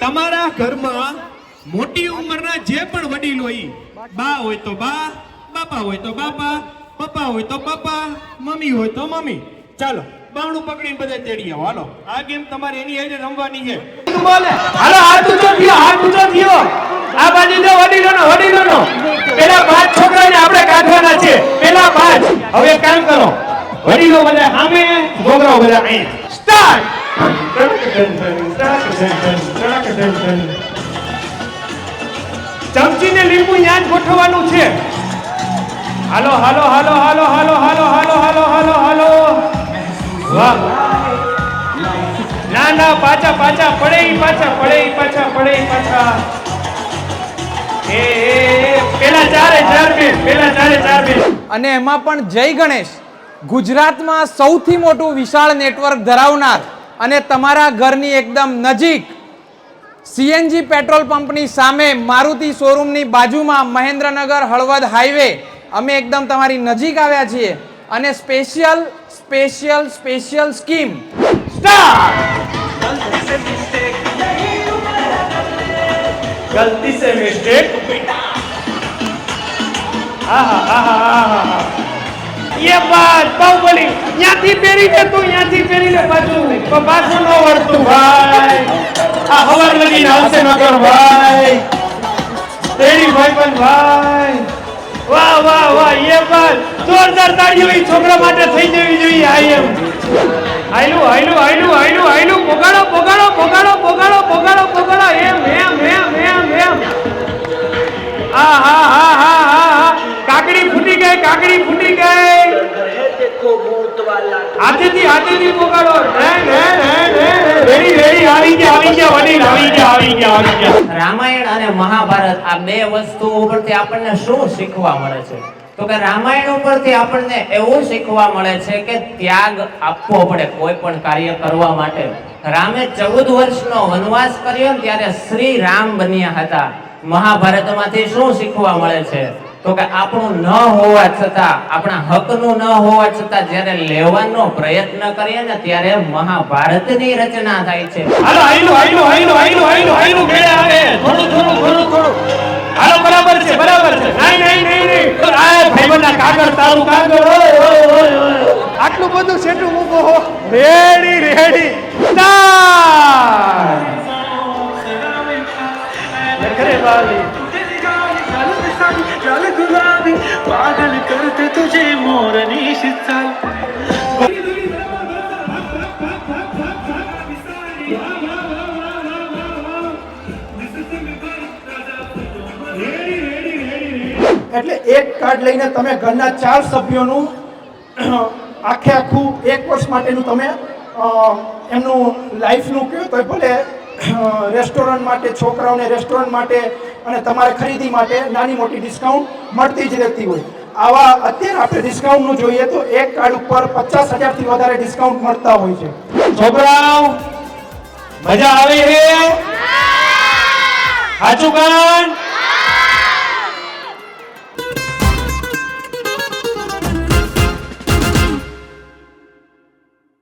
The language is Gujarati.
તમારા ઘરમાં મોટી ઉંમરના જે પણ વડીલ હોય બા હોય તો બા બાપા હોય તો બાપા પપ્પા હોય તો પપ્પા મમ્મી હોય તો મમ્મી. ચાલો બાણું પકડીને બધા તેડી આવો. હાલો આ ગેમ તમારે એની હેડે રમવાની છે. બોલે. હાલો હાથ ઊંચો થયો હાથ ઊંચો થયો. આ બાજુ જો વડીલોનો વડીલોનો. પેલા પાંચ છોકરાને આપણે કાઢવાના છે. પેલા પાંચ. હવે કામ કરો. વડીલો બધા સામે છોકરાઓ બધા અહીં સ્ટાર્ટ ચમચીને લીંબુ યાદ ગોઠવવાનું છે. હાલો હાલો હાલો હાલો હાલો હાલો હાલો હાલો હાલો હાલો. વાહ. ના ના, પાછા પાછા, પડે પાછા પડે પાછા પડે પાછા. એ પેલા ચારે અને એમાં પણ જય ગણેશ. ગુજરાતમાં સૌથી મોટું વિશાળ નેટવર્ક ધરાવનાર અને તમારા ઘરની એકદમ નજીક સીએનજી પેટ્રોલ પંપની સામે મારુતિ શોરૂમની બાજુમાં મહેન્દ્રનગર હળવદ હાઈવે અમે એકદમ તમારી નજીક આવ્યા છીએ અને સ્પેશિયલ સ્પેશિયલ સ્પેશિયલ સ્કીમ ગલતી સે મિસ્ટેક. આહા આહા આહા એ બાજ બાહુબલી ત્યાંથી પહેરી લે તું ત્યાંથી પહેરી લે પાછું. તો પાછું ન વળતું ભાઈ. આ હવાર લગી આવશે નગર ભાઈ. તેરી ભાઈ પણ ભાઈ. વાહ વાહ વાહ, એ બાજ જોરદાર તાળીઓ એ છોકરા માટે થઈ જવી જોઈએ, આઈ એમ. હાયલું હાયલું હાયલું હાયલું હાયલું પોગાડો પોગાડો પોગાડો પોગાડો. હાથેથી હાથેથી પોગાડો રે રે રે રે રેડી રેડી. આવી ગયા આવી ગયા વડીલ આવી ગયા આવી ગયા આવી ગયા. રામાયણ અને મહાભારત આ બે વસ્તુ ઉપરથી આપણને શું શીખવા મળે છે? તો કે રામાયણ ઉપરથી આપણને એવું શીખવા મળે છે કે ત્યાગ આપવો પડે કોઈ પણ કાર્ય કરવા માટે. રામે ચૌદ વર્ષનો વનવાસ કર્યો ને ત્યારે શ્રી રામ બન્યા હતા. મહાભારતમાંથી શું શીખવા મળે છે? તો કે આપણું ન હોવા છતાં આપણા હકનું ન હોવા છતાં જ્યારે લેવાનો પ્રયત્ન કરીએ ને ત્યારે મહાભારતની રચના થાય છે. હાલો આયલું આયલું આયલું આયલું આયલું આયલું મેળે આવે. થોડું થોડું થોડું થોડું. હાલો બરાબર છે બરાબર છે. નહીં નહીં નહીં નહીં. આ ભાઈબંધના કાગળ તારું કાગળ. ઓય ઓય ઓય ઓય આટલું બધું સેટું મૂકો હો. Ready ready. Beşiktaş. એટલે એક કાર્ડ લઈને તમે ઘરના ચાર સભ્યોનું આખે આખું એક વર્ષ માટેનું તમે એમનું લાઈફનું કહ્યું તો ભલે રેસ્ટોરન્ટ માટે, છોકરાઓને રેસ્ટોરન્ટ માટે અને તમારે ખરીદી માટે નાની મોટી ડિસ્કાઉન્ટ મળતી જ રહેતી હોય આવા અત્યારે આપણે ડિસ્કાઉન્ટનું જોઈએ તો એક કાર્ડ ઉપર પચાસ હજારથી વધારે ડિસ્કાઉન્ટ મળતા હોય છે. છોકરાઓ મજા આવે છે સાચું કાન